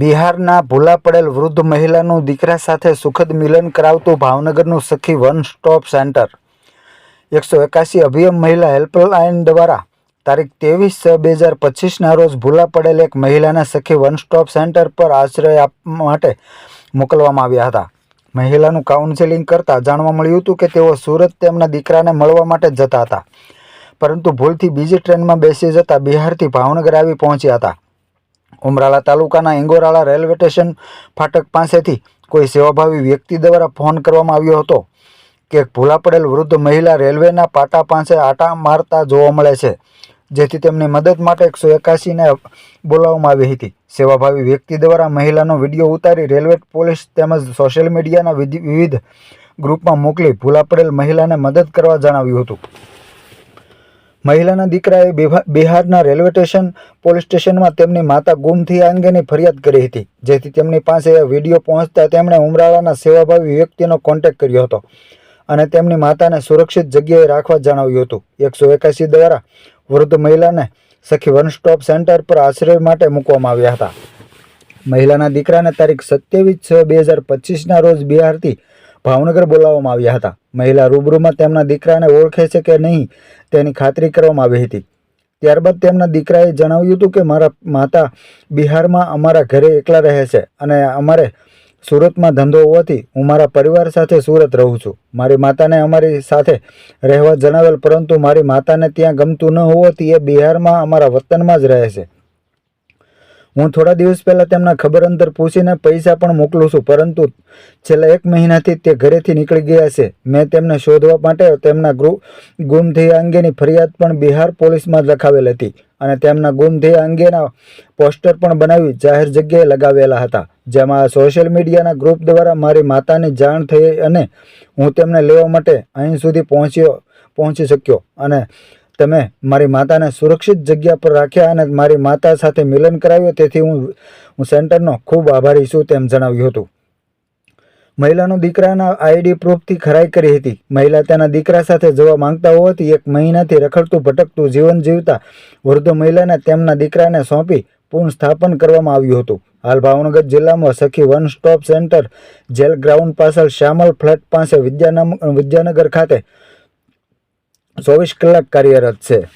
બિહારના ભૂલા પડેલ વૃદ્ધ મહિલાનું દીકરા સાથે સુખદ મિલન કરાવતું ભાવનગરનું સખી વન સ્ટોપ સેન્ટર. એકસો એકાસી અભિયમ મહિલા હેલ્પલાઇન દ્વારા તારીખ ત્રેવીસ છ બે હજાર પચીસના રોજ ભૂલા પડેલ એક મહિલાના સખી વન સ્ટોપ સેન્ટર પર આશ્રય આપવા માટે મોકલવામાં આવ્યા હતા. મહિલાનું કાઉન્સેલિંગ કરતાં જાણવા મળ્યું હતું કે તેઓ સુરત તેમના દીકરાને મળવા માટે જતા હતા. પરંતુ ભૂલથી બીજી ટ્રેનમાં બેસી જતા બિહારથી ભાવનગર આવી પહોંચ્યા હતા. ઉમરાળા તાલુકાના ઇંગોરાળા રેલવે સ્ટેશન ફાટક પાસેથી કોઈ સેવાભાવી વ્યક્તિ દ્વારા ફોન કરવામાં આવ્યો હતો કે ભૂલા પડેલ વૃદ્ધ મહિલા રેલવેના પાટા પાસે આટા મારતા જોવા મળે છે, જેથી તેમની મદદ માટે એકસો એકાસીને બોલાવવામાં આવી હતી. સેવાભાવી વ્યક્તિ દ્વારા મહિલાનો વીડિયો ઉતારી રેલવે પોલીસ તેમજ સોશિયલ મીડિયાના વિધિ- વિવિધ ગ્રુપમાં મોકલી ભૂલા પડેલ મહિલાને મદદ કરવા જણાવ્યું હતું. મહિલાના દીકરાએ બિહા- બિહારના રેલવે સ્ટેશન, પોલીસ સ્ટેશનમાં તેમની માતા ગુમ થયા અંગેની ફરિયાદ કરી હતી, જેથી તેમની પાસે વીડિયો પહોંચતા તેમણે ઉમરાળાના સેવાભાવી વ્યક્તિનો કોન્ટેક્ટ કર્યો હતો અને તેમની માતાને સુરક્ષિત જગ્યાએ રાખવા જણાવ્યું હતું. એકસો એકાસી દ્વારા વૃદ્ધ મહિલાને સખી વન સ્ટોપ સેન્ટર પર આશ્રય માટે મૂકવામાં આવ્યા હતા. મહિલાના દીકરાને તારીખ સત્યાવીસ છ બે હજાર પચીસના રોજ બિહારથી ભાવનગર બોલાવવામાં આવ્યા હતા. મહિલા રૂબરૂમાં તેમના દીકરાને ઓળખે છે કે નહીં, તેની ખાતરી કરવામાં આવી હતી. ત્યારબાદ તેમના દીકરાએ જણાવ્યું હતું કે, મારા માતા બિહારમાં અમારા ઘરે એકલા રહે છે અને અમારે સુરતમાં ધંધો હોવાથી હું મારા પરિવાર સાથે સુરત રહું છું. મારી માતાને અમારી સાથે રહેવા જણાવેલ, પરંતુ મારી માતાને ત્યાં ગમતું ન હોવાથી એ બિહારમાં અમારા વતનમાં જ રહે છે. હું થોડા દિવસ પહેલાં તેમના ખબર અંતર પૂછીને પૈસા પણ મોકલું છું, પરંતુ છેલ્લા એક મહિનાથી તે ઘરેથી નીકળી ગયા છે. મેં તેમને શોધવા માટે તેમના ગુમ થયા અંગેની ફરિયાદ પણ બિહાર પોલીસમાં લખાવેલ હતી અને તેમના ગુમ થયા અંગેના પોસ્ટર પણ બનાવી જાહેર જગ્યાએ લગાવેલા હતા, જેમાં સોશિયલ મીડિયાના ગ્રુપ દ્વારા મારી માતાની જાણ થઈ અને હું તેમને લેવા માટે અહીં સુધી પહોંચ્યો, પહોંચી શક્યો અને તમે મારી માતાને સુરક્ષિત જગ્યા પર રાખ્યા અને મારી માતા સાથે મિલન કરાવ્યો, તેથી હું હું સેન્ટરનો ખૂબ આભારી છું તેમ જણાવ્યું હતું. મહિલાનો દીકરાના આઈડી પ્રૂફથી ખરાઈ કરી હતી. મહિલા તેના દીકરા સાથે જવા માંગતા હોવાથી એક મહિનાથી રખડતું, ભટકતું જીવન જીવતા વૃદ્ધ મહિલાને તેમના દીકરાને સોંપી પુનઃ સ્થાપન કરવામાં આવ્યું હતું. હાલ ભાવનગર જિલ્લામાં Sakhi one stop centre jail ground પાછળ શ્યામલ ફ્લેટ પાસે વિદ્યાનગર ખાતે ચોવીસ કલાક કાર્યરત છે.